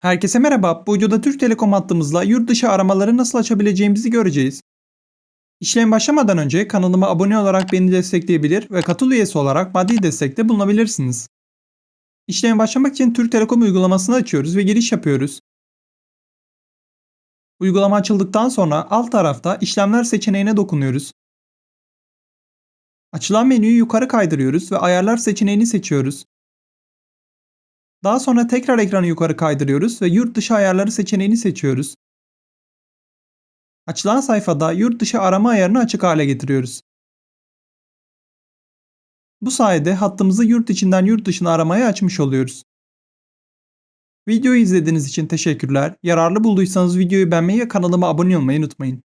Herkese merhaba. Bu videoda Türk Telekom hattımızla yurt dışı aramaları nasıl açabileceğimizi göreceğiz. İşlem başlamadan önce kanalıma abone olarak beni destekleyebilir ve katıl üyesi olarak maddi destekte bulunabilirsiniz. İşleme başlamak için Türk Telekom uygulamasını açıyoruz ve giriş yapıyoruz. Uygulama açıldıktan sonra alt tarafta işlemler seçeneğine dokunuyoruz. Açılan menüyü yukarı kaydırıyoruz ve ayarlar seçeneğini seçiyoruz. Daha sonra tekrar ekranı yukarı kaydırıyoruz ve yurt dışı ayarları seçeneğini seçiyoruz. Açılan sayfada yurt dışı arama ayarını açık hale getiriyoruz. Bu sayede hattımızı yurt içinden yurt dışına aramaya açmış oluyoruz. Videoyu izlediğiniz için teşekkürler. Yararlı bulduysanız videoyu beğenmeyi ve kanalıma abone olmayı unutmayın.